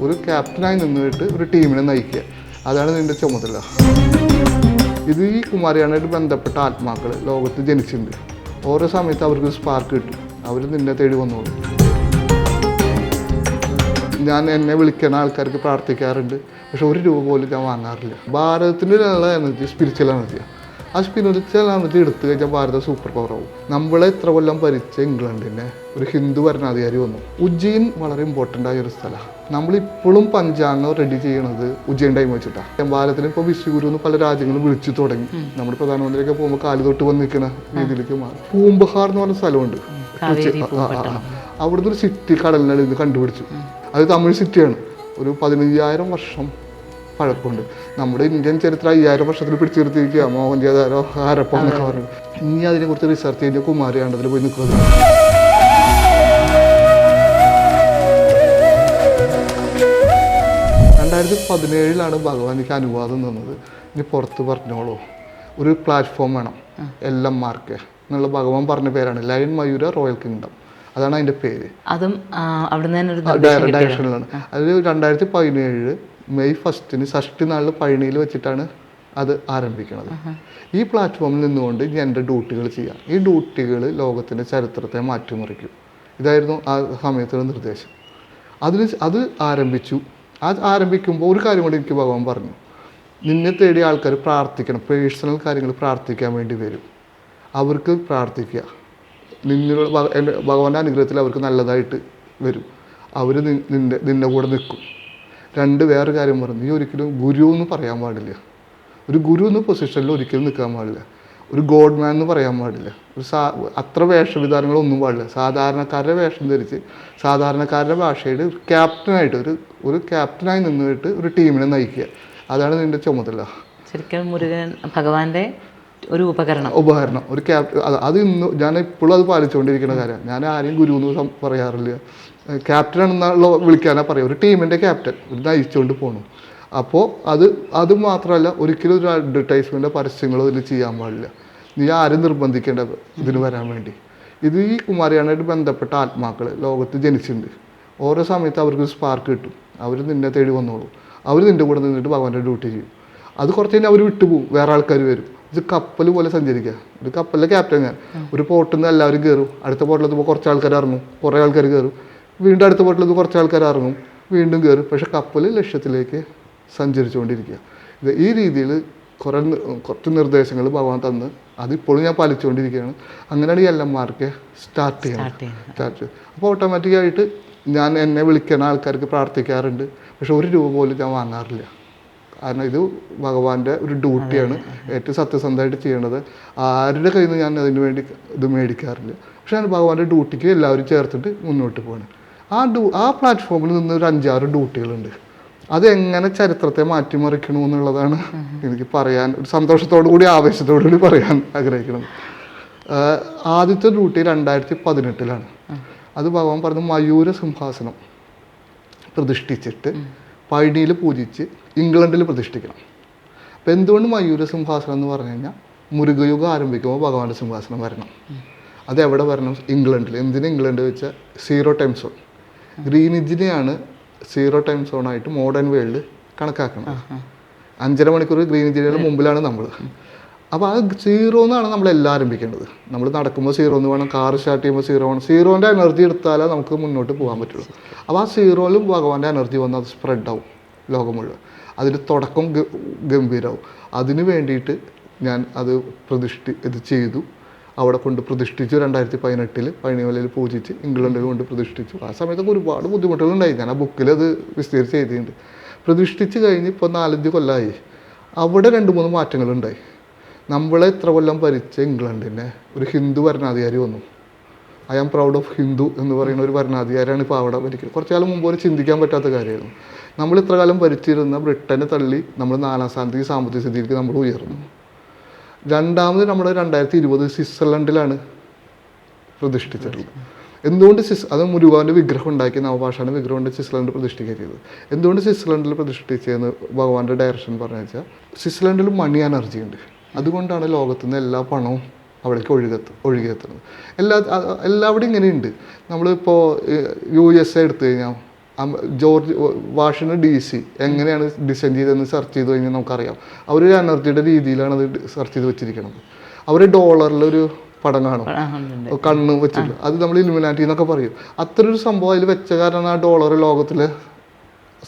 ഒരു ക്യാപ്റ്റനായി നിന്നിട്ട് ഒരു ടീമിനെ നയിക്കുക. അതാണ് നിന്റെ ചുമതല. ഇത് ഈ കുമാരിയാണായിട്ട് ബന്ധപ്പെട്ട ആത്മാക്കൾ ലോകത്ത് ജനിച്ചിട്ടുണ്ട്. ഓരോ സമയത്ത് അവർക്ക് സ്പാർക്ക് കിട്ടും. അവർ നിന്നെ തേടി വന്നോളും. ഞാൻ എന്നെ വിളിക്കുന്ന ആൾക്കാർക്ക് പ്രാർത്ഥിക്കാറുണ്ട്. പക്ഷെ ഒരു രൂപ പോലും ഞാൻ വാങ്ങാറില്ല. ഭാരതത്തിന്റെ ഉള്ള എനർജി സ്പിരിച്വൽ എനർജിയാണ് ആ. സ്പിരിച്വൽ എനർജി എടുത്തു കഴിഞ്ഞാൽ ഭാരതം സൂപ്പർ പവർ ആവും. നമ്മളെ ഇത്ര കൊല്ലം ഭരിച്ച ഇംഗ്ലണ്ടിനെ ഒരു ഹിന്ദു ഭരണാധികാരി വന്നു. ഉജ്ജയിൻ വളരെ ഇമ്പോർട്ടന്റ് ആയ ഒരു സ്ഥലമാണ് നമ്മളിപ്പോഴും പഞ്ചാംഗം റെഡി ചെയ്യണത് ഉജ്ജയിൻ ടൈം വെച്ചിട്ടാണ് ഭാരതത്തിൽ ഇപ്പോൾ വിശ്വഗുരു എന്ന് പല രാജ്യങ്ങളും വിളിച്ചു തുടങ്ങി. നമ്മുടെ പ്രധാനമന്ത്രിയൊക്കെ പോകുമ്പോൾ കാൽ തൊട്ട് വന്ന് നിൽക്കുന്ന രീതിയിലേക്ക് മാറി. പൂമ്പഹാർ എന്ന് പറഞ്ഞ സ്ഥലമുണ്ട്. അവിടുന്ന് ഒരു സിറ്റി കടലിനടി കണ്ടുപിടിച്ചു. അത് തമിഴ് സിറ്റിയാണ് ഒരു പതിനയ്യായിരം വർഷം പഴക്കമുണ്ട്. നമ്മുടെ ഇന്ത്യൻ ചരിത്രം അയ്യായിരം വർഷത്തിൽ പിടിച്ചു നിർത്തിയിരിക്കുക മോഹൻജാതാരോ ഹാരപ്പ എന്നൊക്കെ പറഞ്ഞു ഇനി അതിനെ അതിനെക്കുറിച്ച് റിസർച്ച് ചെയ്ത് കുമാരിയാണ്ടതിൽ പോയി നിൽക്കുന്നത്. രണ്ടായിരത്തി പതിനേഴിലാണ് ഭഗവാൻ എനിക്ക് അനുവാദം തന്നത്. ഇനി പുറത്ത് പറഞ്ഞോളൂ. ഒരു പ്ലാറ്റ്ഫോം വേണം. എൽ എം മാർക്ക് എന്നുള്ള ഭഗവാൻ പറഞ്ഞ പേരാണ്. Lion Mayura royal kingdom. അതാണ് അതിന്റെ പേര്. അതും ഡയറക്ഷനിലാണ് അത് രണ്ടായിരത്തി പതിനേഴ് മെയ് ഫസ്റ്റിന് ഷഷ്ടി നാളിൽ പഴനിയിൽ വെച്ചിട്ടാണ് അത് ആരംഭിക്കുന്നത് ഈ പ്ലാറ്റ്ഫോമിൽ നിന്നുകൊണ്ട് ഞാൻ എന്റെ ഡ്യൂട്ടികൾ ചെയ്യാം. ഈ ഡ്യൂട്ടികൾ ലോകത്തിന്റെ ചരിത്രത്തെ മാറ്റിമറിക്കും. ഇതായിരുന്നു ആ സമയത്തുള്ള നിർദ്ദേശം. അതിന് അത് ആരംഭിച്ചു അത് ആരംഭിക്കുമ്പോൾ ഒരു കാര്യം കൂടി എനിക്ക് ഭഗവാൻ പറഞ്ഞു. നിന്നെ തേടി ആൾക്കാർ പ്രാർത്ഥിക്കണം. പേഴ്സണൽ കാര്യങ്ങൾ പ്രാർത്ഥിക്കാൻ വേണ്ടി വരും. അവർക്ക് പ്രാർത്ഥിക്കുക. നിന്നുള്ള ഭഗവാന്റെ അനുഗ്രഹത്തിൽ അവർക്ക് നല്ലതായിട്ട് വരും. അവർ നിന്റെ നിന്റെ കൂടെ നിൽക്കും. രണ്ട് വേറെ കാര്യം പറഞ്ഞു. നീ ഒരിക്കലും ഗുരു എന്ന് പറയാൻ പാടില്ല. ഒരു ഗുരു എന്ന പൊസിഷനിൽ ഒരിക്കലും നിൽക്കാൻ പാടില്ല. ഒരു ഗോഡ് മാൻ എന്ന് പറയാൻ പാടില്ല. ഒരു സാ അത്ര വേഷവിധാനങ്ങളൊന്നും പാടില്ല. സാധാരണക്കാരുടെ വേഷം ധരിച്ച് സാധാരണക്കാരുടെ ഭാഷയിൽ ഒരു ക്യാപ്റ്റനായിട്ട് ഒരു ഒരു ക്യാപ്റ്റനായി നിന്നിട്ട് ഒരു ടീമിനെ നയിക്കുക. അതാണ് നിന്റെ ചുമതല. ശരിക്കും മുരുകൻ ഭഗവാന്റെ ഒരു ഉപകരണം. ഉപകരണം. ഒരു ക്യാപ്റ്റൻ അത് അത് ഇന്ന് ഞാൻ ഇപ്പോഴും അത് പാലിച്ചുകൊണ്ടിരിക്കുന്ന കാര്യമാണ് ഞാൻ ആരെയും ഗുരു എന്ന് പറയാറില്ല. ക്യാപ്റ്റൻ എന്നുള്ള വിളിക്കാനാണ് പറയുക ഒരു ടീമിന്റെ ക്യാപ്റ്റൻ. ഒരു നയിച്ചുകൊണ്ട് പോകണം അപ്പോൾ അത് അത് മാത്രമല്ല ഒരിക്കലും ഒരു അഡ്വർടൈസ്മെന്റോ പരസ്യങ്ങളോ ഇതിൽ ചെയ്യാൻ പാടില്ല. നീ ആരും നിർബന്ധിക്കേണ്ട ഇതിന് വരാൻ വേണ്ടി? ഇത് ഈ കുമാരിയാണായിട്ട് ബന്ധപ്പെട്ട ആത്മാക്കൾ ലോകത്ത് ജനിച്ചിട്ടുണ്ട് ഓരോ സമയത്ത് അവർക്ക് സ്പാർക്ക് കിട്ടും. അവർ നിന്നെ തേടി വന്നോളൂ. അവർ നിന്റെ കൂടെ നിന്നിട്ട് ഭഗവാന്റെ ഡ്യൂട്ടി ചെയ്യും. അത് കുറച്ച് കഴിഞ്ഞാൽ അവർ വിട്ടുപോകും വേറെ ആൾക്കാർ വരും. ഇത് കപ്പൽ പോലെ സഞ്ചരിക്കുക ഒരു കപ്പലിലെ ക്യാപ്റ്റൻ ഞാൻ. ഒരു പോട്ടിൽ നിന്ന് എല്ലാവരും കയറും അടുത്ത പോട്ടിലെത്തുമ്പോൾ കുറച്ച് ആൾക്കാർ ഇറങ്ങും. കുറേ ആൾക്കാർ കയറും വീണ്ടും അടുത്ത പോട്ടിലെത്തുമ്പോൾ കുറച്ച് ആൾക്കാർ ഇറങ്ങും. വീണ്ടും കയറും പക്ഷെ കപ്പൽ ലക്ഷ്യത്തിലേക്ക് സഞ്ചരിച്ചുകൊണ്ടിരിക്കുക. ഇത് ഈ രീതിയിൽ കുറേ കുറച്ച് നിർദ്ദേശങ്ങൾ ഭഗവാൻ തന്ന് അതിപ്പോഴും ഞാൻ പാലിച്ചുകൊണ്ടിരിക്കുകയാണ്. അങ്ങനെയാണ് ഈ എല്ലന്മാർക്ക് സ്റ്റാർട്ട് ചെയ്യുന്നത്. സ്റ്റാർട്ട് അപ്പോൾ ഓട്ടോമാറ്റിക്കായിട്ട് ഞാൻ എന്നെ വിളിക്കുന്ന ആൾക്കാർക്ക് പ്രാർത്ഥിക്കാറുണ്ട്. പക്ഷെ ഒരു രൂപ പോലും ഞാൻ വാങ്ങാറില്ല. കാരണം ഇത് ഭഗവാന്റെ ഒരു ഡ്യൂട്ടിയാണ്. ഏറ്റവും സത്യസന്ധമായിട്ട് ചെയ്യേണ്ടത്. ആരുടെ കയ്യിൽ നിന്ന് ഞാൻ അതിന് വേണ്ടി ഇത് മേടിക്കാറില്ല. പക്ഷെ ഞാൻ ഭഗവാന്റെ ഡ്യൂട്ടിക്ക് എല്ലാവരും ചേർത്തിട്ട് മുന്നോട്ട് പോകണം ആ ഡ്യൂ ആ പ്ലാറ്റ്ഫോമിൽ നിന്ന് ഒരു അഞ്ചാറ് ഡ്യൂട്ടികളുണ്ട്. അതെങ്ങനെ ചരിത്രത്തെ മാറ്റിമറിക്കണു എന്നുള്ളതാണ് എനിക്ക് പറയാൻ ഒരു സന്തോഷത്തോടു കൂടി ആവേശത്തോടു കൂടി പറയാൻ ആഗ്രഹിക്കുന്നത്. ആദ്യത്തെ ഡ്യൂട്ടി രണ്ടായിരത്തി പതിനെട്ടിലാണ് അത് ഭഗവാൻ പറഞ്ഞു മയൂര സിംഹാസനം പ്രതിഷ്ഠിച്ചിട്ട് പഴനിയിൽ പൂജിച്ച് ഇംഗ്ലണ്ടിൽ പ്രതിഷ്ഠിക്കണം. അപ്പം എന്തുകൊണ്ട് മയൂര സിംഹാസനം എന്ന് പറഞ്ഞു കഴിഞ്ഞാൽ മുരുകയുഗം ആരംഭിക്കുമ്പോൾ ഭഗവാന്റെ സിംഹാസനം വരണം. അത് എവിടെ വരണം? ഇംഗ്ലണ്ടിൽ. എന്തിനു ഇംഗ്ലണ്ട് വെച്ചാൽ? സീറോ ടൈം സോൺ ഗ്രീനിജിനെയാണ് സീറോ ടൈം സോൺ ആയിട്ട് മോഡേൺ വേൾഡ് കണക്കാക്കണം. അഞ്ചര മണിക്കൂർ ഗ്രീൻ ഗ്രീനിജിയുടെ മുമ്പിലാണ് നമ്മൾ അപ്പോൾ ആ സീറോ എന്നാണ് നമ്മൾ എല്ലാം ആരംഭിക്കേണ്ടത്. നമ്മൾ നടക്കുമ്പോൾ സീറോ എന്ന് വേണം കാർ സ്റ്റാർട്ട് ചെയ്യുമ്പോൾ സീറോ വേണം. സീറോന്റെ എനർജി എടുത്താലേ നമുക്ക് മുന്നോട്ട് പോകാൻ പറ്റുള്ളൂ. അപ്പോൾ ആ സീറോയിലും ഭഗവാന്റെ എനർജി വന്ന് അത് സ്പ്രെഡ് ആവും ലോകം മുഴുവൻ. അതിന്റെ തുടക്കം ഗംഭീരമാവും അതിന് വേണ്ടിയിട്ട് ഞാൻ അത് പ്രതിഷ്ഠി ഇത് ചെയ്തു. അവിടെ കൊണ്ട് പ്രതിഷ്ഠിച്ചു രണ്ടായിരത്തി പതിനെട്ടിൽ പഴനിമലയിൽ പൂജിച്ച് ഇംഗ്ലണ്ടിൽ കൊണ്ട് പ്രതിഷ്ഠിച്ചു. ആ സമയത്തൊക്കെ ഒരുപാട് ബുദ്ധിമുട്ടുകളുണ്ടായി. ഞാൻ ആ ബുക്കിൽ അത് വിസ്തീരിച്ച് എഴുതിയിട്ടുണ്ട് പ്രതിഷ്ഠിച്ച് കഴിഞ്ഞ് ഇപ്പോൾ നാലഞ്ച് കൊല്ലമായി അവിടെ രണ്ട് മൂന്ന് മാറ്റങ്ങളുണ്ടായി. നമ്മളെ ഇത്ര കൊല്ലം ഭരിച്ച ഇംഗ്ലണ്ടിനെ ഒരു ഹിന്ദു ഭരണാധികാരി വന്നു. I am proud of Hindu എന്ന് പറയുന്ന ഒരു ഭരണാധികാരിയാണ് ഇപ്പോൾ അവിടെ ഭരിക്കുന്നത്. കുറച്ച് കാലം മുമ്പ് ഒരു ചിന്തിക്കാൻ പറ്റാത്ത കാര്യമായിരുന്നു. നമ്മൾ ഇത്ര കാലം ഭരിച്ചിരുന്ന ബ്രിട്ടനെ തള്ളി നമ്മൾ നാലാം സ്ഥാനത്തേക്ക് സാമ്പത്തിക സ്ഥിതിയിലേക്ക് നമ്മൾ ഉയർന്നു. രണ്ടാമത് നമ്മൾ രണ്ടായിരത്തി ഇരുപത് സ്വിറ്റ്സർലൻഡിലാണ് പ്രതിഷ്ഠിച്ചിട്ടുള്ളത്. എന്തുകൊണ്ട് സ്വിസ് അത് മുരുകാവിന്റെ വിഗ്രഹം ഉണ്ടാക്കി നവഭാഷാണ് വിഗ്രഹം കൊണ്ട് സ്വിറ്റ്സർലൻഡ് പ്രതിഷ്ഠിക്കരുത് എന്തുകൊണ്ട് സ്വിറ്റ്സർലൻഡിൽ പ്രതിഷ്ഠിച്ചതെന്ന് ഭഗവാന്റെ ഡയറക്ഷൻ പറഞ്ഞു വെച്ചാൽ സ്വിറ്റ്സർലൻഡിൽ മണി എനർജി ഉണ്ട് അതുകൊണ്ടാണ് ലോകത്തു നിന്ന് എല്ലാ പണവും അവിടേക്ക് ഒഴുകത്ത് ഒഴുകിയെത്തുന്നത് എല്ലാ എല്ലാവിടെയും ഇങ്ങനെയുണ്ട്. നമ്മളിപ്പോൾ യു എസ് എ എടുത്തു കഴിഞ്ഞാൽ ജോർജ് വാഷിന് ഡി സി എങ്ങനെയാണ് ഡിസൈൻ ചെയ്തതെന്ന് സെർച്ച് ചെയ്ത് കഴിഞ്ഞാൽ നമുക്കറിയാം. അവർ ഒരു എനർജിയുടെ രീതിയിലാണ് അത് സെർച്ച് ചെയ്ത് വെച്ചിരിക്കുന്നത് അവർ ഡോളറിലൊരു പടം കാണും. കണ്ണ് വെച്ചിട്ട്. അത് നമ്മൾ ഇലുമിനാറ്റി എന്നൊക്കെ പറയും. അത്ര ഒരു സംഭവം അതിൽ വെച്ച കാരണം ആ ഡോളർ ലോകത്തിൽ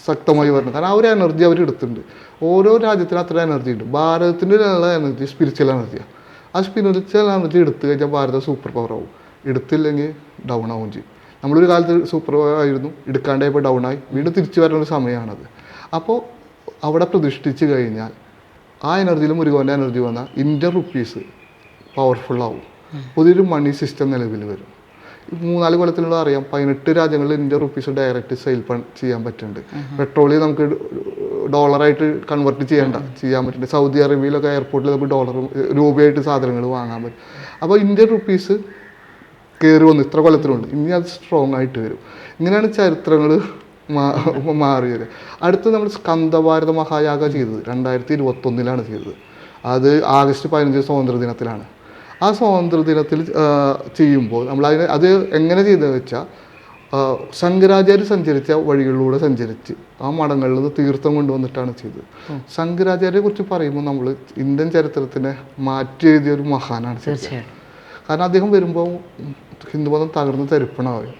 ശക്തമായി വരുന്നത്. കാരണം ആ ഒരു എനർജി അവർ എടുത്തിട്ടുണ്ട്. ഓരോ രാജ്യത്തിനും അത്ര എനർജി ഉണ്ട്. ഭാരതത്തിന്റെ ഉള്ള എനർജി സ്പിരിച്വൽ എനർജിയാണ് ആ. സ്പിരിച്വൽ എനർജി എടുത്തു കഴിഞ്ഞാൽ ഭാരതം സൂപ്പർ പവർ ആവും. എടുത്തില്ലെങ്കിൽ ഡൗൺ ആവും ചെയ്യും. നമ്മളൊരു കാലത്ത് സൂപ്പർ ആയിരുന്നു. എടുക്കാണ്ടായപ്പോൾ ഡൗൺ ആയി. വീണ്ടും തിരിച്ചു വരുന്ന ഒരു സമയമാണത്. അപ്പോൾ അവിടെ പ്രതിഷ്ഠിച്ച് കഴിഞ്ഞാൽ ആ എനർജിയിലും ഒരു മുരുകന്റെ എനർജി വന്നാൽ ഇന്ത്യൻ റുപ്പീസ് പവർഫുള്ളാവും പുതിയൊരു മണി സിസ്റ്റം നിലവിൽ വരും. മൂന്നാൽ കൊല്ലത്തിലുള്ള അറിയാം പതിനെട്ട് രാജ്യങ്ങളിൽ ഇന്ത്യൻ റുപ്പീസ് ഡയറക്റ്റ് സെയിൽ ചെയ്യാൻ പറ്റുന്നുണ്ട്. പെട്രോളിൽ നമുക്ക് ഡോളറായിട്ട് കൺവേർട്ട് ചെയ്യേണ്ട ചെയ്യാൻ പറ്റുന്നുണ്ട്. സൗദി അറേബ്യയിലൊക്കെ എയർപോർട്ടിൽ നമുക്ക് ഡോളർ രൂപയായിട്ട് സാധനങ്ങൾ വാങ്ങാൻ പറ്റും. അപ്പോൾ ഇന്ത്യൻ റുപ്പീസ് കയറി വന്നു ഇത്ര കൊല്ലത്തിലുണ്ട്. ഇനി അത് സ്ട്രോങ് ആയിട്ട് വരും. ഇങ്ങനെയാണ് ചരിത്രങ്ങൾ മാറിയത് അടുത്ത് നമ്മൾ സ്കന്ദഭാരത മഹായാഗ ചെയ്തത്. രണ്ടായിരത്തി ഇരുപത്തൊന്നിലാണ് ചെയ്തത്. അത് ആഗസ്റ്റ് പതിനഞ്ച് സ്വാതന്ത്ര്യ ദിനത്തിലാണ്. ആ സ്വാതന്ത്ര്യ ദിനത്തിൽ ചെയ്യുമ്പോൾ നമ്മൾ അതിനെ അത് എങ്ങനെ ചെയ്തതെന്ന് വെച്ചാൽ ശങ്കരാചാര്യ സഞ്ചരിച്ച വഴികളിലൂടെ സഞ്ചരിച്ച് ആ മഠങ്ങളിൽ നിന്ന് തീർത്ഥം കൊണ്ടുവന്നിട്ടാണ് ചെയ്തത്. ശങ്കരാചാര്യെ കുറിച്ച് പറയുമ്പോൾ നമ്മൾ ഇന്ത്യൻ ചരിത്രത്തിനെ മാറ്റി എഴുതിയ ഒരു മഹാനാണ്. കാരണം അദ്ദേഹം വരുമ്പോൾ ഹിന്ദുമതം തകർന്ന് തരിപ്പണമായി.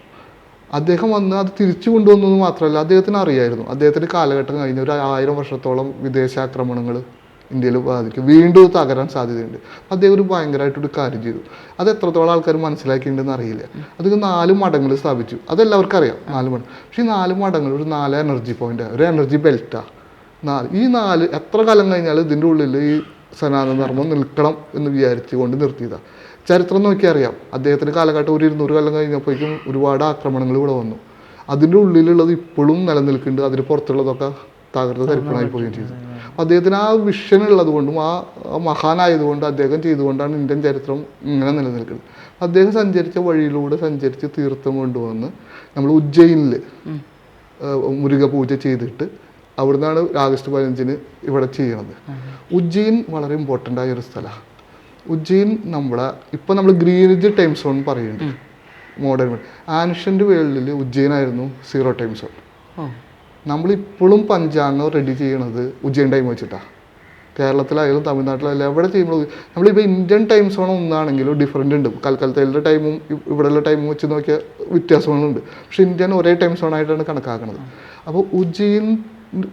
അദ്ദേഹം വന്ന് അത് തിരിച്ചു കൊണ്ടുവന്നത് മാത്രമല്ല അദ്ദേഹത്തിന് അറിയായിരുന്നു. അദ്ദേഹത്തിന്റെ കാലഘട്ടം കഴിഞ്ഞ ഒരു ആയിരം വർഷത്തോളം വിദേശാക്രമണങ്ങൾ ഇന്ത്യയിൽ ബാധിക്കും. വീണ്ടും തകരാൻ സാധ്യതയുണ്ട്. അദ്ദേഹം ഒരു ഭയങ്കരമായിട്ടൊരു കാര്യം ചെയ്തു. അത് എത്രത്തോളം ആൾക്കാർ മനസ്സിലാക്കിയിട്ടുണ്ടെന്ന് അറിയില്ല. അത് നാല് മടങ്ങൾ സ്ഥാപിച്ചു. അതെല്ലാവർക്കും അറിയാം നാല് മടങ്ങ് പക്ഷേ ഈ നാല് മടങ്ങൾ ഒരു നാല് എനർജി പോയിന്റ് ഒരു എനർജി ബെൽറ്റാണ് നാല് ഈ നാല് എത്ര കാലം കഴിഞ്ഞാൽ ഇതിന്റെ ഉള്ളിൽ ഈ സനാതന ധർമ്മം നിൽക്കണം എന്ന് വിചാരിച്ചുകൊണ്ട് നിർത്തിയതാണ് ചരിത്രം നോക്കിയറിയാം അദ്ദേഹത്തിന്റെ കാലഘട്ടം ഒരു ഇരുന്നൂറ് കൊല്ലം കഴിഞ്ഞപ്പോഴേക്കും ഒരുപാട് ആക്രമണങ്ങൾ ഇവിടെ വന്നു. അതിന്റെ ഉള്ളിലുള്ളത് ഇപ്പോഴും നിലനിൽക്കുന്നുണ്ട്. അതിന് പുറത്തുള്ളതൊക്കെ തകർത്ത് തരിപ്പണമായി പോവുകയും ചെയ്തു. അദ്ദേഹത്തിന് ആ വിഷൻ ഉള്ളത് കൊണ്ടും ആ ആ മഹാനായതുകൊണ്ട് അദ്ദേഹം ചെയ്തുകൊണ്ടാണ് ഇന്ത്യൻ ചരിത്രം ഇങ്ങനെ നിലനിൽക്കുന്നത്. അദ്ദേഹം സഞ്ചരിച്ച വഴിയിലൂടെ സഞ്ചരിച്ച് തീർത്ഥം കൊണ്ടുവന്ന് നമ്മൾ ഉജ്ജയിനിൽ മുരുക പൂജ ചെയ്തിട്ട് അവിടുന്നാണ് ആഗസ്റ്റ് പതിനഞ്ചിന് ഇവിടെ ചെയ്യണത്. ഉജ്ജയിൻ വളരെ ഇമ്പോർട്ടന്റ് ആയ ഒരു സ്ഥലമാണ്. ഉജ്ജയിൻ നമ്മളെ ഇപ്പം നമ്മൾ ഗ്രീനിജ് ടൈം സോൺ പറയുന്നുണ്ട്. മോഡേൺ ആൻഷ്യന്റ് വേൾഡിൽ ഉജ്ജയിനായിരുന്നു സീറോ ടൈം സോൺ നമ്മൾ നമ്മളിപ്പോഴും പഞ്ചാംഗം റെഡി ചെയ്യണത് ഉജ്ജയിൻ ടൈം വെച്ചിട്ടാ. കേരളത്തിലായാലും തമിഴ്നാട്ടിലായാലും എവിടെ ചെയ്യുമ്പോൾ നമ്മളിപ്പോൾ ഇന്ത്യൻ ടൈം സോൺ ഒന്നാണെങ്കിലും ഡിഫറെന്റ് ഉണ്ട്. കൽക്കത്തയിലെ ടൈമും ഇവിടെയുള്ള ടൈമും വെച്ച് നോക്കിയാൽ വ്യത്യാസങ്ങളുണ്ട്. പക്ഷേ ഇന്ത്യൻ ഒരേ ടൈം സോൺ ആയിട്ടാണ് കണക്കാക്കുന്നത് അപ്പോൾ ഉജ്ജയിൻ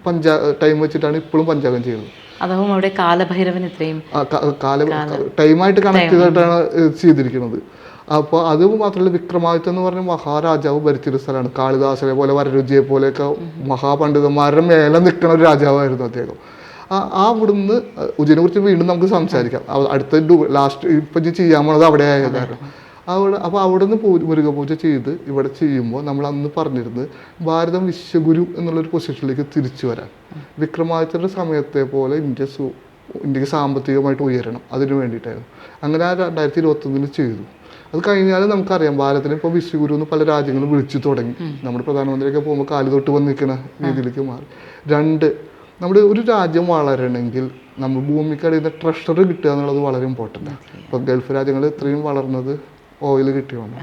പഞ്ചാ ടൈം വെച്ചിട്ടാണ് ഇപ്പോഴും പഞ്ചാംഗം ചെയ്യുന്നത്. അതാവും അവിടെ കാലഭൈരവൻ ഇത്രയും ടൈമായിട്ട് കണക്ട് ചെയ്തിട്ടാണ് ചെയ്തിരിക്കുന്നത്. അപ്പോൾ അത് മാത്രമല്ല വിക്രമാദിത്യം എന്ന് പറഞ്ഞ മഹാരാജാവ് ഭരിച്ചൊരു സ്ഥലമാണ്. കാളിദാസനെ പോലെ വരരുചിയെ പോലെയൊക്കെ മഹാപണ്ഡിതന്മാരുടെ മേലെ നിൽക്കുന്ന ഒരു രാജാവായിരുന്നു അദ്ദേഹം. ആ അവിടുന്ന് ഉജ്ജയിനെ കുറിച്ച് വീണ്ടും നമുക്ക് സംസാരിക്കാം. അടുത്ത ലാസ്റ്റ് ഇപ്പം ചെയ്യാൻ പോണത് അവിടെ ആയ കാരണം അവിടെ അപ്പോൾ അവിടെ നിന്ന് പൂ മുരുക പൂജ ചെയ്ത് ഇവിടെ ചെയ്യുമ്പോൾ നമ്മൾ അന്ന് പറഞ്ഞിരുന്നത് ഭാരതം വിശ്വഗുരു എന്നുള്ളൊരു പൊസിഷനിലേക്ക് തിരിച്ചു വരാൻ. വിക്രമാദിത്യരുടെ സമയത്തെ പോലെ ഇന്ത്യ സു- ഇന്ത്യയ്ക്ക് സാമ്പത്തികമായിട്ട് ഉയരണം. അതിന് വേണ്ടിയിട്ടായിരുന്നു. അങ്ങനെ ആ രണ്ടായിരത്തി ഇരുപത്തൊന്നിൽ ചെയ്തു. അത് കഴിഞ്ഞാൽ നമുക്കറിയാം ഭാരതത്തിന് ഇപ്പോൾ വിശ്വഗുരു എന്ന് പല രാജ്യങ്ങളും വിളിച്ചു തുടങ്ങി. നമ്മുടെ പ്രധാനമന്ത്രിയൊക്കെ പോകുമ്പോൾ കാൽ തൊട്ട് വന്ന് നിൽക്കുന്ന രീതിയിലേക്ക് മാറി. രണ്ട് നമ്മുടെ ഒരു രാജ്യം വളരണമെങ്കിൽ നമ്മൾ ഭൂമിക്കടിയുന്ന ട്രഷർ കിട്ടുക എന്നുള്ളത് വളരെ ഇമ്പോർട്ടന്റ് ആണ്. ഇപ്പം ഗൾഫ് രാജ്യങ്ങൾ ഇത്രയും വളർന്നത് ഓയിൽ കിട്ടിയാണ്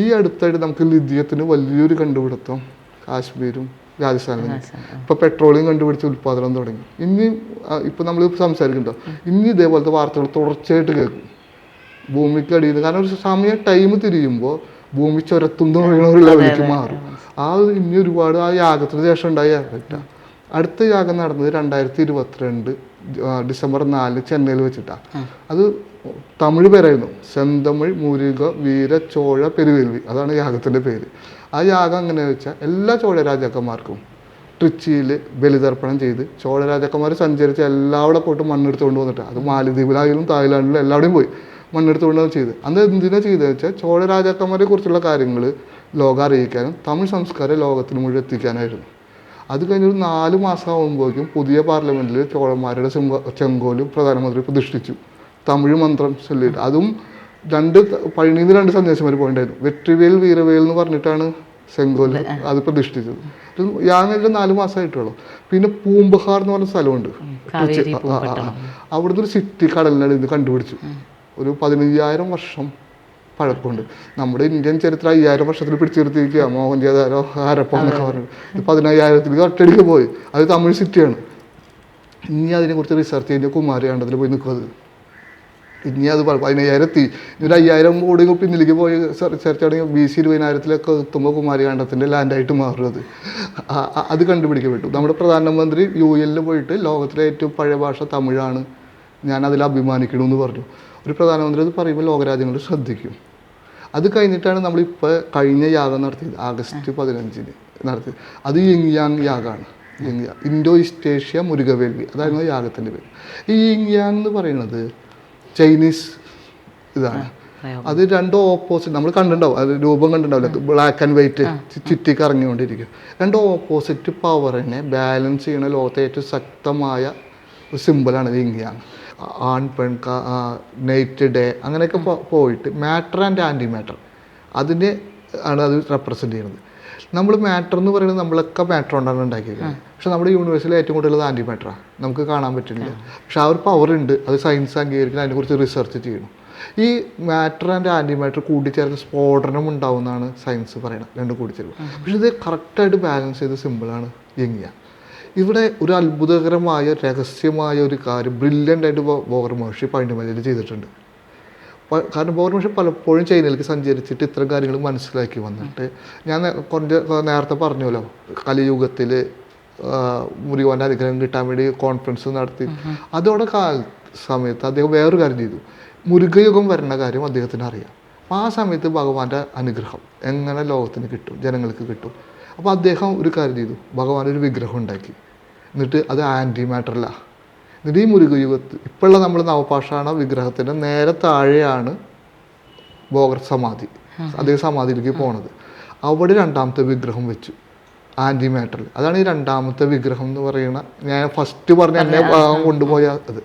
ഈ അടുത്തായിട്ട് നമുക്ക് ലിഥിയത്തിന് വലിയൊരു കണ്ടുപിടുത്തം കാശ്മീരും രാജസ്ഥാനിലും. ഇപ്പൊ പെട്രോളിയം കണ്ടുപിടിച്ച് ഉത്പാദനം തുടങ്ങി. ഇനി ഇപ്പൊ നമ്മൾ സംസാരിക്കുന്നുണ്ടോ? ഇനി ഇതേപോലത്തെ വാർത്തകൾ തുടർച്ചയായിട്ട് കേൾക്കും. ഭൂമിക്ക് അടിയിൽ കാരണം ഒരു സമയ ടൈം തിരിയുമ്പോൾ ഭൂമി ചുരത്തുന്ന ഒരു ലെവലിലേക്ക് മാറും. ആ ഇനി ഒരുപാട് ആ യാഗത്തിന് ശേഷം ഉണ്ടായ അടുത്ത യാഗം നടന്നത് രണ്ടായിരത്തി ഇരുപത്തിരണ്ട് ഡിസംബർ നാലിന് ചെന്നൈയിൽ വെച്ചിട്ടാണ് അത് തമിഴ് പേരായിരുന്നു. സെന്തമിഴ് മുരുക വീര ചോഴ പെരുവേൽവി. അതാണ് യാഗത്തിന്റെ പേര്. ആ യാഗം എങ്ങനെ വെച്ചാൽ എല്ലാ ചോഴ രാജാക്കന്മാർക്കും ട്രിച്ചിയിൽ ബലിതർപ്പണം ചെയ്ത് ചോഴ രാജാക്കന്മാർ സഞ്ചരിച്ച് എല്ലാവിടെ പോയിട്ട് മണ്ണെടുത്തുകൊണ്ട് വന്നിട്ട് അത് മാലദ്വീപിലായാലും തായ്ലാൻഡിലും എല്ലാവിടെയും പോയി മണ്ണെടുത്തുകൊണ്ട് വന്ന് ചെയ്ത്. അന്ന് എന്തിനാ ചെയ്തതെന്ന് വെച്ചാൽ ചോഴ രാജാക്കന്മാരെ കുറിച്ചുള്ള കാര്യങ്ങൾ ലോകം അറിയിക്കാനും തമിഴ് സംസ്കാരം ലോകത്തിന് മുഴുവൻ എത്തിക്കാനായിരുന്നു. അത് കഴിഞ്ഞ് ഒരു നാല് മാസം ആകുമ്പോഴേക്കും പുതിയ പാർലമെന്റിൽ ചോളന്മാരുടെ ചെങ്ക ചെങ്കോലും പ്രധാനമന്ത്രി പ്രതിഷ്ഠിച്ചു. തമിഴ് മന്ത്രം ചൊല്ലിയിട്ട് അതും രണ്ട് പഴനിന്ന് രണ്ട് സന്ദേശം വരെ പോയിണ്ടായിരുന്നു. വെற்றிവേൽ വീരവേൽ എന്ന് പറഞ്ഞിട്ടാണ് സെങ്കോൽ അത് പ്രതിഷ്ഠിച്ചത്. ഇത് ഞാനൊരു നാല് മാസമായിട്ടുള്ളൂ പിന്നെ പൂമ്പഹാർ എന്ന് പറഞ്ഞ സ്ഥലമുണ്ട്. അവിടുന്ന് ഒരു സിറ്റി കടലിനടിയിൽ നിന്ന് കണ്ടുപിടിച്ചു ഒരു പതിനയ്യായിരം വർഷം പഴക്കമുണ്ട്. നമ്മുടെ ഇന്ത്യൻ ചരിത്രം അയ്യായിരം വർഷത്തിൽ പിടിച്ചു നിർത്തിയിരിക്കുക. മോഹൻജാതാരോ ഹരപ്പ എന്നൊക്കെ പറഞ്ഞു ഇത് പതിനയ്യായിരത്തിൽ ഒറ്റയടിക്ക് പോയി. അത് തമിഴ് സിറ്റിയാണ് ഇനി അതിനെക്കുറിച്ച് റിസർച്ച് ചെയ്യുന്ന കുമാരകാണ്ടത്തിൽ പോയി നിൽക്കുന്നത് ഇനി അത് പതിനയ്യായിരത്തി ഒരു അയ്യായിരം കോടി പിന്നിലേക്ക് പോയി ചർച്ചയാണെങ്കിൽ ബി സി ഇരുപതിനായിരത്തിലൊക്കെ എത്തുമ്പോൾ കുമാരകാണ്ടത്തിന്റെ ലാൻഡായിട്ട് മാറുന്നത് അത്. കണ്ടുപിടിക്കപ്പെട്ടു. നമ്മുടെ പ്രധാനമന്ത്രി യു എല്ലിൽ പോയിട്ട് ലോകത്തിലെ ഏറ്റവും പഴയ ഭാഷ തമിഴാണ്. ഞാൻ അതിൽ അഭിമാനിക്കണമെന്ന് പറഞ്ഞു. ഒരു പ്രധാനമന്ത്രി അത് പറയുമ്പോൾ ലോകരാജ്യങ്ങൾ ശ്രദ്ധിക്കും. അത് കഴിഞ്ഞിട്ടാണ് നമ്മളിപ്പോൾ കഴിഞ്ഞ യാഗം നടത്തിയത്. ആഗസ്റ്റ് പതിനഞ്ചിന് നടത്തിയത്. അത് യിങ് യാഗമാണ് ഇൻഡോ ഈസ്റ്റ് ഈസ്റ്റേഷ്യ മുരുകവേൽവി. അതായിരുന്നു യാഗത്തിന്റെ പേര്. ഈ യിങ് എന്ന് പറയുന്നത് ചൈനീസ് ഇതാണ്. അത് രണ്ടും ഓപ്പോസിറ്റ് നമ്മൾ കണ്ടിട്ടുണ്ടാവും. അത് രൂപം കണ്ടിട്ടുണ്ടാവില്ല. ബ്ലാക്ക് ആൻഡ് വൈറ്റ് ചുറ്റി കറങ്ങിക്കൊണ്ടിരിക്കും രണ്ടോ ഓപ്പോസിറ്റ് പവറിനെ ബാലൻസ് ചെയ്യുന്ന ലോകത്തെ ഏറ്റവും ശക്തമായ ഒരു സിമ്പിളാണ് ഇത് ഇങ്ങനെയാണ് ആൺ പെൺ നൈറ്റ് ഡേ അങ്ങനെയൊക്കെ പോയിട്ട് മാറ്റർ ആൻഡ് ആന്റി മാറ്റർ അതിനെ ആണ് അത് റെപ്രസെന്റ് ചെയ്യുന്നത്. നമ്മൾ മാറ്റർ എന്ന് പറയുന്നത് നമ്മളൊക്കെ മാറ്റർ കൊണ്ടാണ് ഉണ്ടാക്കിയത്. പക്ഷെ നമ്മുടെ യൂണിവേഴ്സിൽ ഏറ്റവും കൂടുതൽ ആന്റി മാറ്ററാണ് നമുക്ക് കാണാൻ പറ്റുന്നില്ല പക്ഷെ ആ ഒരു പവർ ഉണ്ട്. അത് സയൻസ് അംഗീകരിക്കണം. അതിനെക്കുറിച്ച് റിസർച്ച് ചെയ്യണം. ഈ മാറ്റർ ആൻഡ് ആന്റി മാറ്റർ കൂടിച്ചേർന്ന് സ്ഫോടനം ഉണ്ടാവുമെന്നാണ് സയൻസ് പറയുന്നത് രണ്ടും കൂടിച്ചേർന്ന് പക്ഷെ ഇത് കറക്റ്റായിട്ട് ബാലൻസ് ചെയ്ത് സിമ്പിളാണ് യങ്ങിയ. ഇവിടെ ഒരു അത്ഭുതകരമായ രഹസ്യമായ ഒരു കാര്യം ബ്രില്യന്റ് ആയിട്ട് ബോഗർ മഹർഷി പൈൻഡമലയിൽ ചെയ്തിട്ടുണ്ട്. കാരണം മഹർഷി പലപ്പോഴും ചൈനയിലേക്ക് സഞ്ചരിച്ചിട്ട് ഇത്തരം കാര്യങ്ങൾ മനസ്സിലാക്കി വന്നിട്ട്. ഞാൻ കുറഞ്ഞ നേരത്തെ പറഞ്ഞല്ലോ കലിയുഗത്തിൽ മുരുകോന്റെ അനുഗ്രഹം കിട്ടാൻ വേണ്ടി കോൺഫറൻസ് നടത്തി. അതോടെ കാല സമയത്ത് അദ്ദേഹം വേറൊരു കാര്യം ചെയ്തു. മുരുകയുഗം വരുന്ന കാര്യം അദ്ദേഹത്തിന് അറിയാം. അപ്പോൾ ആ സമയത്ത് ഭഗവാന്റെ അനുഗ്രഹം എങ്ങനെ ലോകത്തിന് കിട്ടും ജനങ്ങൾക്ക് കിട്ടും. അപ്പോൾ അദ്ദേഹം ഒരു കാര്യം ചെയ്തു. ഭഗവാൻ ഒരു വിഗ്രഹം ഉണ്ടാക്കി. എന്നിട്ട് അത് ആന്റി മാറ്ററല്ല എന്നിട്ട് ഈ മുരുകയുഗത്ത് ഇപ്പോഴുള്ള നമ്മൾ നവപാഷാണ വിഗ്രഹത്തിന് നേരെ താഴെയാണ് ബോഗർ സമാധി. അതേ സമാധിയിലേക്ക് പോണത്. അവിടെ രണ്ടാമത്തെ വിഗ്രഹം വെച്ചു ആന്റി മാറ്ററിൽ. അതാണ് ഈ രണ്ടാമത്തെ വിഗ്രഹം എന്ന് പറയുന്ന ഞാൻ ഫസ്റ്റ് പറഞ്ഞ എന്നെ കൊണ്ടുപോയ അത്.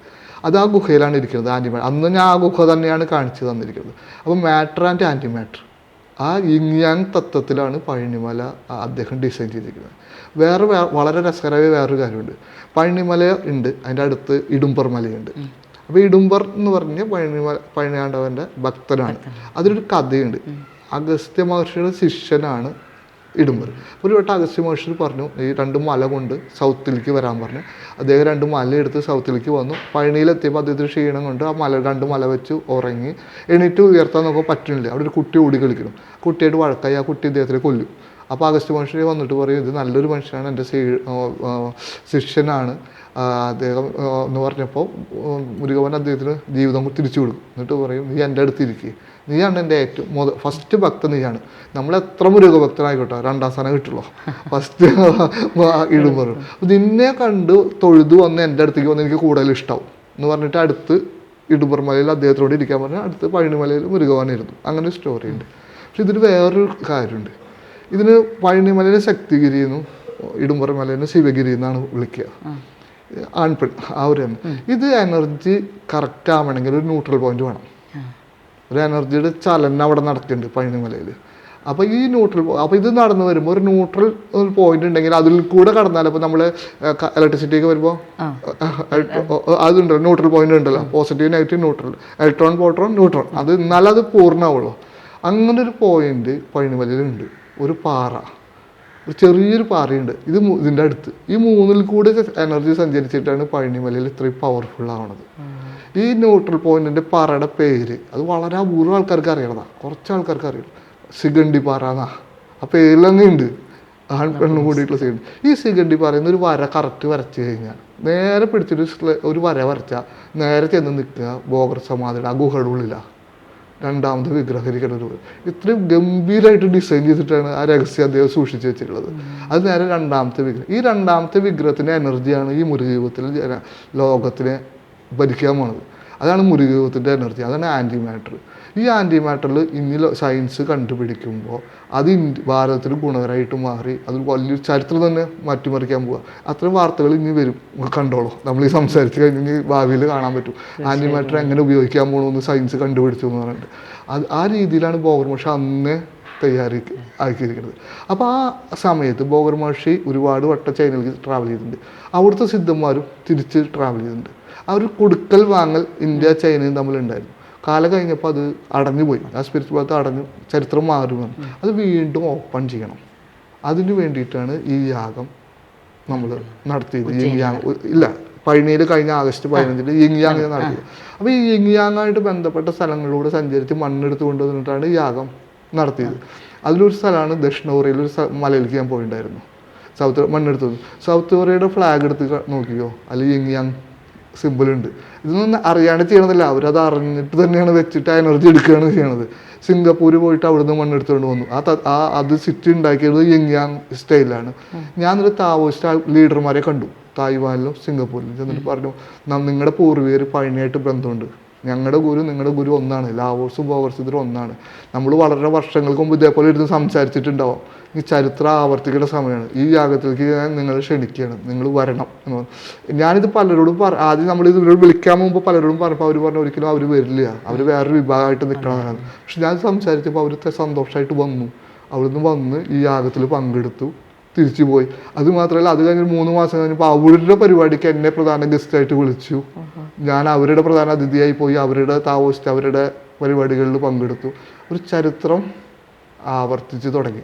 അത് ആ ഗുഹയിലാണ് ഇരിക്കുന്നത് ആന്റി മാറ്റർ അന്ന് ഞാൻ ആ ഗുഹ തന്നെയാണ് കാണിച്ചു തന്നിരിക്കുന്നത്. അപ്പം മാറ്റർ ആൻഡ് ആന്റി മാറ്റർ. ആ ഇങ്യാങ് തത്വത്തിലാണ് പഴനിമല അദ്ദേഹം ഡിസൈൻ ചെയ്തിരിക്കുന്നത്. വേറെ വളരെ രസകരമായ വേറൊരു കാര്യമുണ്ട്. പഴനിമല ഉണ്ട് അതിന്റെ അടുത്ത് ഇടുമ്പർ മലയുണ്ട്. അപ്പോൾ ഇടുമ്പർ എന്ന് പറഞ്ഞ് പഴനിമല പഴനിയാണ്ടവന്റെ ഭക്തനാണ്. അതിലൊരു കഥയുണ്ട്. അഗസ്ത്യ മഹർഷിയുടെ ശിഷ്യനാണ് ഇടുമ്പർ ഒരു വട്ടം അഗസ്ത്യ മഹർഷി പറഞ്ഞു ഈ രണ്ട് മല കൊണ്ട് സൗത്തിലേക്ക് വരാൻ പറഞ്ഞു. അദ്ദേഹം രണ്ട് മല എടുത്ത് സൗത്തിലേക്ക് വന്നു. പഴനിയിലെത്തിയപ്പോൾ അദ്ദേഹത്തിന് ക്ഷീണം കൊണ്ട് ആ മല രണ്ട് മല വെച്ച് ഉറങ്ങി. എണീറ്റ് ഉയർത്താൻ നോക്കുമ്പോൾ പറ്റുന്നില്ല. അവിടെ ഒരു കുട്ടി ഓടി കളിക്കണം കുട്ടിയായിട്ട് വഴക്കായി ആ കുട്ടി ഇദ്ദേഹത്തിനെ കൊല്ലും. അപ്പോൾ അഗസ്റ്റ് മനുഷ്യരെ വന്നിട്ട് പറയും ഇത് നല്ലൊരു മനുഷ്യനാണ് എന്റെ ശിഷ്യനാണ്. അദ്ദേഹം എന്ന് പറഞ്ഞപ്പോൾ മുരുകവൻ അദ്ദേഹത്തിന് ജീവിതം തിരിച്ചു കൊടുക്കും. എന്നിട്ട് പറയും നീ എന്റെ അടുത്ത് ഇരിക്കുക നീയാണ് എന്റെ ഏറ്റവും മുത ഫസ്റ്റ് ഭക്തൻ നീയാണ്. നമ്മൾ എത്ര മുരുക ഭക്തനായിക്കോട്ടെ രണ്ടാം സ്ഥാനം കിട്ടുള്ളൂ. ഫസ്റ്റ് ഇടുമ്പോൾ നിന്നെ കണ്ട് തൊഴുതു വന്ന് എന്റെ അടുത്തേക്ക് വന്ന് എനിക്ക് കൂടുതൽ ഇഷ്ടമാവും എന്ന് പറഞ്ഞിട്ട് അടുത്ത് ഇടുമ്പർമലയിൽ അദ്ദേഹത്തോട് ഇരിക്കാൻ പറഞ്ഞാൽ അടുത്ത് പഴനിമലയിൽ മുരുകവാനിരുന്നു അങ്ങനെ ഒരു സ്റ്റോറി ഉണ്ട്. പക്ഷെ ഇതിന് വേറൊരു കാര്യമുണ്ട്. ഇതിന് പഴനിമലയിലെ ശക്തിഗിരി എന്നും ഇടുമ്പറമലയിലെ ശിവഗിരി എന്നാണ് വിളിക്കുക. ആൺപെൺ ആ ഒരു ഇത് എനർജി കറക്റ്റ് ആവണമെങ്കിൽ ഒരു ന്യൂട്രൽ പോയിന്റ് വേണം. ഒരു എനർജിയുടെ ചലനം അവിടെ നടക്കുന്നുണ്ട് പഴനിമലയിൽ അപ്പോൾ ഈ ന്യൂട്രൽ അപ്പോൾ ഇത് നടന്നു വരുമ്പോൾ ഒരു ന്യൂട്രൽ പോയിന്റ് ഉണ്ടെങ്കിൽ അതിൽ കൂടെ കടന്നാൽ അപ്പോൾ നമ്മൾ ഇലക്ട്രിസിറ്റി ഒക്കെ വരുമ്പോൾ അതുണ്ടല്ലോ ന്യൂട്രൽ പോയിന്റ് ഉണ്ടല്ലോ. Positive negative neutral electron proton neutron അത് എന്നാലും അത് പൂർണമാവുള്ളൂ. അങ്ങനെ ഒരു പോയിന്റ് പഴനിമലയിലുണ്ട് ഒരു പാറ. ഒരു ചെറിയൊരു പാറയുണ്ട്. ഇത് ഇതിന്റെ അടുത്ത്. ഈ മൂന്നിൽ കൂടെ എനർജി സഞ്ചരിച്ചിട്ടാണ് പഴനിമലയിൽ ഇത്രയും പവർഫുൾ ആവണത്. ഈ ന്യൂട്രൽ പോയിന്റിന്റെ പാറയുടെ പേര് അത് വളരെ അപൂർവം ആൾക്കാർക്ക് അറിയണതാ. കുറച്ച് ആൾക്കാർക്ക് അറിയണം. സിഗണ്ടി പാറ എന്നാ. ആ തന്നെ ഉണ്ട് ആൺ പെണ്ണും കൂടിയിട്ടുള്ള സിഗണ്ടി. ഈ സിഗണ്ടി പാറയിൽ ഒരു വര കറക്റ്റ് വരച്ച് കഴിഞ്ഞാൽ നേരെ പിടിച്ചിട്ട് ഒരു വര വരച്ചാൽ നേരെ ചെന്ന് നിൽക്കുക ബോഗർ സമാധിയുടെ ആ ഗുഹയുടെ ഉള്ളിലാണ് രണ്ടാമത് വിഗ്രഹം ഇരിക്കുന്ന ഒരു ഇത്രയും ഗംഭീരമായിട്ട് ഡിസൈൻ ചെയ്തിട്ടാണ് ആ രഹസ്യം അദ്ദേഹം സൂക്ഷിച്ചു വെച്ചിട്ടുള്ളത്. അത് നേരെ രണ്ടാമത്തെ വിഗ്രഹം. ഈ രണ്ടാമത്തെ വിഗ്രഹത്തിന്റെ എനർജിയാണ് ഈ മുരുകീപത്തിൽ ലോകത്തിനെ ഭരിക്കാൻ പോണത്. അതാണ് മുരുകീപത്തിന്റെ എനർജി. അതാണ് ആന്റി മാറ്റർ ഈ ആന്റി മാറ്ററിൽ ഇന്ന് സയൻസ് കണ്ടുപിടിക്കുമ്പോൾ അത് ഭാരതത്തിൽ ഭാരതത്തിന് ഗുണകരമായിട്ട് മാറി. അത് വലിയൊരു ചരിത്രം തന്നെ മാറ്റിമറിക്കാൻ പോവുക അത്തരം വാർത്തകൾ ഇനി വരും. കണ്ടോളൂ. നമ്മൾ ഈ സംസാരിച്ച് കഴിഞ്ഞാൽ ഇനി ഭാവിയിൽ കാണാൻ പറ്റും. ആന്റി മാറ്റർ എങ്ങനെ ഉപയോഗിക്കാൻ പോകണമെന്ന് സയൻസ് കണ്ടുപിടിച്ചു എന്ന് പറഞ്ഞിട്ട്. അത് ആ രീതിയിലാണ് ബോഗർ മഹർഷി അന്നേ തയ്യാറി ആക്കിയിരിക്കുന്നത്. അപ്പോൾ ആ സമയത്ത് ബോഗർ മഹർഷി ഒരുപാട് വട്ടം ചൈനയിലേക്ക് ട്രാവൽ ചെയ്തിട്ടുണ്ട്. അവിടുത്തെ സിദ്ധന്മാരും തിരിച്ച് ട്രാവൽ ചെയ്തിട്ടുണ്ട്. ആ ഒരു കൊടുക്കൽ വാങ്ങൽ ഇന്ത്യ ചൈനയും തമ്മിലുണ്ടായിരുന്നു. കാലം കഴിഞ്ഞപ്പോൾ അത് അടഞ്ഞു പോയി. ആ സ്പിരിച്വൽ ഭാഗത്ത് അടഞ്ഞു ചരിത്രം മാറുമെന്ന് അത് വീണ്ടും ഓപ്പൺ ചെയ്യണം. അതിനു വേണ്ടിയിട്ടാണ് ഈ യാഗം നമ്മൾ നടത്തിയത്. യിങ് യാങ് ഇല്ല പഴനിയിൽ കഴിഞ്ഞ ആഗസ്റ്റ് പതിനഞ്ചിൽ യിങ് യാങ് നടത്തിയത്. അപ്പോൾ ഈ യിങ് യാങ്ങായിട്ട് ബന്ധപ്പെട്ട സ്ഥലങ്ങളിലൂടെ സഞ്ചരിച്ച് മണ്ണെടുത്ത് കൊണ്ടുവന്നിട്ടാണ് യാഗം നടത്തിയത്. അതിലൊരു സ്ഥലമാണ് ദക്ഷിണ സ്ഥ- മലയിലേക്ക് ഞാൻ പോയിട്ടുണ്ടായിരുന്നു. സൗത്ത് മണ്ണെടുത്ത്. സൗത്ത് കൊറിയയുടെ ഫ്ലാഗ് എടുത്ത് നോക്കിയോ അല്ലെങ്കിൽ യിങ് യാങ്. സിമ്പിൾ ഉണ്ട് ഇതൊന്നും അറിയാണ്ട് ചെയ്യണതല്ല. അവരത് അറിഞ്ഞിട്ട് തന്നെയാണ് വെച്ചിട്ട് ആ എനർജി എടുക്കുകയാണ് ചെയ്യണത്. സിംഗപ്പൂർ പോയിട്ട് അവിടുന്ന് മണ്ണെടുത്തുകൊണ്ട് വന്നു. ആ ആ അത് സിറ്റി ഉണ്ടാക്കിയത് യങ്യാങ് സ്റ്റൈലാണ് ഞാനൊരു താവോസ്റ്റ് ലീഡർമാരെ കണ്ടു. തായ്വാനിലും സിംഗപ്പൂരിലും. ചെന്നിട്ട് പറഞ്ഞു നിങ്ങളുടെ പൂർവികർ പഴനിയായിട്ട് ബന്ധമുണ്ട് ഞങ്ങളുടെ ഗുരു നിങ്ങളുടെ ഗുരു ഒന്നാണ്. ലാവോസും ബോവർസും ഒന്നാണ്. നമ്മൾ വളരെ വർഷങ്ങൾക്ക് മുമ്പ് ഇതേപോലെ ഇരുന്ന് സംസാരിച്ചിട്ടുണ്ടാവും. ഈ ചരിത്രം ആവർത്തിക്കേണ്ട സമയമാണ് ഈ യാഗത്തിലേക്ക് ഞാൻ നിങ്ങളെ ക്ഷണിക്കുകയാണ് നിങ്ങൾ വരണം എന്ന് പറഞ്ഞു. ഞാനിത് പലരോടും പറ ആദ്യം നമ്മൾ ഇത് ഇവരോട് വിളിക്കാൻ മുമ്പ് പലരോടും പറഞ്ഞപ്പോൾ അവർ പറഞ്ഞു ഒരിക്കലും അവർ വരില്ല. അവർ വേറൊരു വിഭാഗമായിട്ട് നിൽക്കണമെന്നാണ് പക്ഷെ ഞാൻ സംസാരിച്ചപ്പോൾ അവർ സന്തോഷമായിട്ട് വന്നു. അവിടുന്ന് വന്ന് ഈ യാഗത്തിൽ പങ്കെടുത്തു. തിരിച്ചു പോയി അത് മാത്രമല്ല അത് കഴിഞ്ഞ് മൂന്ന് മാസം കഴിഞ്ഞപ്പോൾ അവരുടെ പരിപാടിക്ക് എന്നെ പ്രധാന ഗസ്റ്റ് ആയിട്ട് വിളിച്ചു. ഞാൻ അവരുടെ പ്രധാന അതിഥിയായി പോയി അവരുടെ താമസിച്ച് അവരുടെ പരിപാടികളിൽ പങ്കെടുത്തു. ഒരു ചരിത്രം ആവർത്തിച്ച് തുടങ്ങി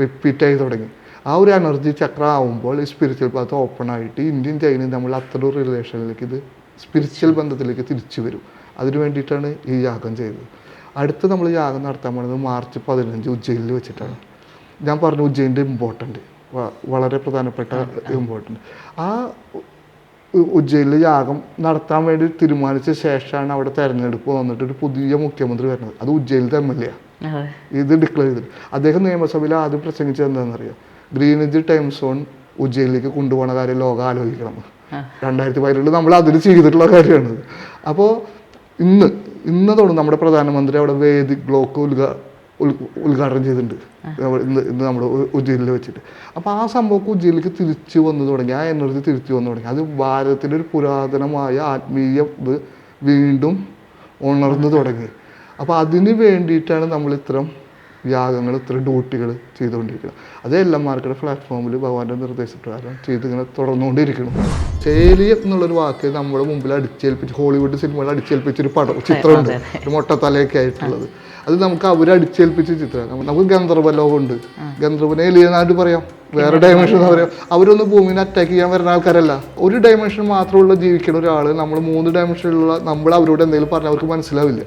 റിപ്പീറ്റ് ആയി തുടങ്ങി. ആ ഒരു എനർജി ചക്രം ആവുമ്പോൾ ഈ സ്പിരിച്വൽ പാത്ത് ഓപ്പൺ ആയിട്ട് ഇന്ത്യൻ ചൈനയും നമ്മൾ അത്ര റിലേഷനിലേക്ക് ഇത് സ്പിരിച്വൽ ബന്ധത്തിലേക്ക് തിരിച്ചു വരും. അതിനു വേണ്ടിയിട്ടാണ് ഈ യാഗം ചെയ്തത്. അടുത്ത് നമ്മൾ യാഗം നടത്താൻ പോകുന്നത് മാർച്ച് പതിനഞ്ച് ഉജ്ജയിനിൽ വെച്ചിട്ടാണ്. ഞാൻ പറഞ്ഞു ഉജ്ജയിന്റെ ഇമ്പോർട്ടന്റ് വളരെ പ്രധാനപ്പെട്ട ഇമ്പോർട്ടന്റ് ആ. ഉജ്ജയിലെ യാഗം നടത്താൻ വേണ്ടി തീരുമാനിച്ച ശേഷമാണ് അവിടെ തെരഞ്ഞെടുപ്പ് വന്നിട്ട് ഒരു പുതിയ മുഖ്യമന്ത്രി വരുന്നത്. അത് ഉജ്ജയിലത്തെ എം എൽ എ ഇത് ഡിക്ലെയർ ചെയ്തിട്ട്. അദ്ദേഹം നിയമസഭയിൽ ആദ്യം പ്രസംഗിച്ചത് എന്താണെന്നറിയാം? ഗ്രീനേജ് ടൈം സോൺ ഉജ്ജയിലേക്ക് കൊണ്ടുപോകുന്ന കാര്യം ലോകം ആലോചിക്കണം. രണ്ടായിരത്തി പതിനെട്ടിൽ നമ്മൾ അതിൽ ചെയ്തിട്ടുള്ള കാര്യമാണ്. അപ്പോൾ ഇന്ന് ഇന്നതോട് നമ്മുടെ പ്രധാനമന്ത്രി അവിടെ വേദിക് ബ്ലോക്ക് ഉദ്ഘാ ഉദ്ഘാടനം ചെയ്തിട്ടുണ്ട്. ഇന്ന് ഇന്ന് നമ്മുടെ ഉജ്ജയിലിൽ വെച്ചിട്ട്. അപ്പോൾ ആ സംഭവം ഉജ്ജയിലേക്ക് തിരിച്ചു വന്നു തുടങ്ങി. ആ എനർജി തിരിച്ചു വന്നു തുടങ്ങി. അത് ഭാരതത്തിന്റെ ഒരു പുരാതനമായ ആത്മീയ ഇത് വീണ്ടും ഉണർന്നു തുടങ്ങി. അപ്പോൾ അതിന് വേണ്ടിയിട്ടാണ് നമ്മൾ ഇത്തരം യാഗങ്ങൾ ഇത്തരം ഡ്യൂട്ടികൾ ചെയ്തുകൊണ്ടിരിക്കുന്നത്. അത് എല്ലാം മാർക്കറ്റ് പ്ലാറ്റ്ഫോമിൽ ഭഗവാന്റെ നിർദ്ദേശപ്രകാരം ചെയ്ത് ഇങ്ങനെ തുടർന്നുകൊണ്ടിരിക്കണം ചേലി എന്നുള്ളൊരു വാക്ക് നമ്മുടെ മുമ്പിൽ അടിച്ചേൽപ്പിച്ച് ഹോളിവുഡ് സിനിമകൾ അടിച്ചേൽപ്പിച്ചൊരു പടം ചിത്രമുണ്ട്. ഒരു മൊട്ടത്തലയൊക്കെ ആയിട്ടുള്ളത്. അത് നമുക്ക് അവരടിച്ചേൽപ്പിച്ച ചിത്രം. ചിത്രമാണ് നമുക്ക് ഗന്ധർവ ലോകമുണ്ട് ഗന്ധർവനെ എലിയനായിട്ട് പറയാം. വേറെ ഡയമെൻഷൻ എന്ന് പറയാം. അവരൊന്ന് ഭൂമിനെ അറ്റാക്ക് ചെയ്യാൻ വരുന്ന ആൾക്കാരല്ല. ഒരു ഡയമെൻഷൻ മാത്രമുള്ള ജീവിക്കുന്ന ഒരാൾ നമ്മൾ മൂന്ന് ഡയമെൻഷനിലുള്ള നമ്മൾ അവരോട് എന്തെങ്കിലും പറഞ്ഞാൽ അവർക്ക് മനസ്സിലാവില്ല.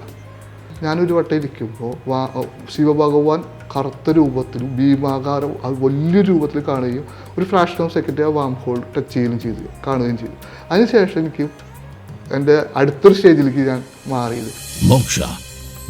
ഞാനൊരു വട്ടം ഇരിക്കുമ്പോൾ വാ ശിവഭഗവാൻ കറുത്ത രൂപത്തിൽ ഭീമാകാരം അത് വലിയ രൂപത്തിൽ കാണുകയും ഒരു ഫ്ലാഷ് ഓഫ് സെക്കൻഡ് ആ വാം ഹോൾ ടച്ച് ചെയ്യുകയും ചെയ്തു കാണുകയും ചെയ്തു. അതിനുശേഷം എനിക്ക് എന്റെ അടുത്തൊരു സ്റ്റേജിലേക്ക് ഞാൻ മാറിയത്. Moksha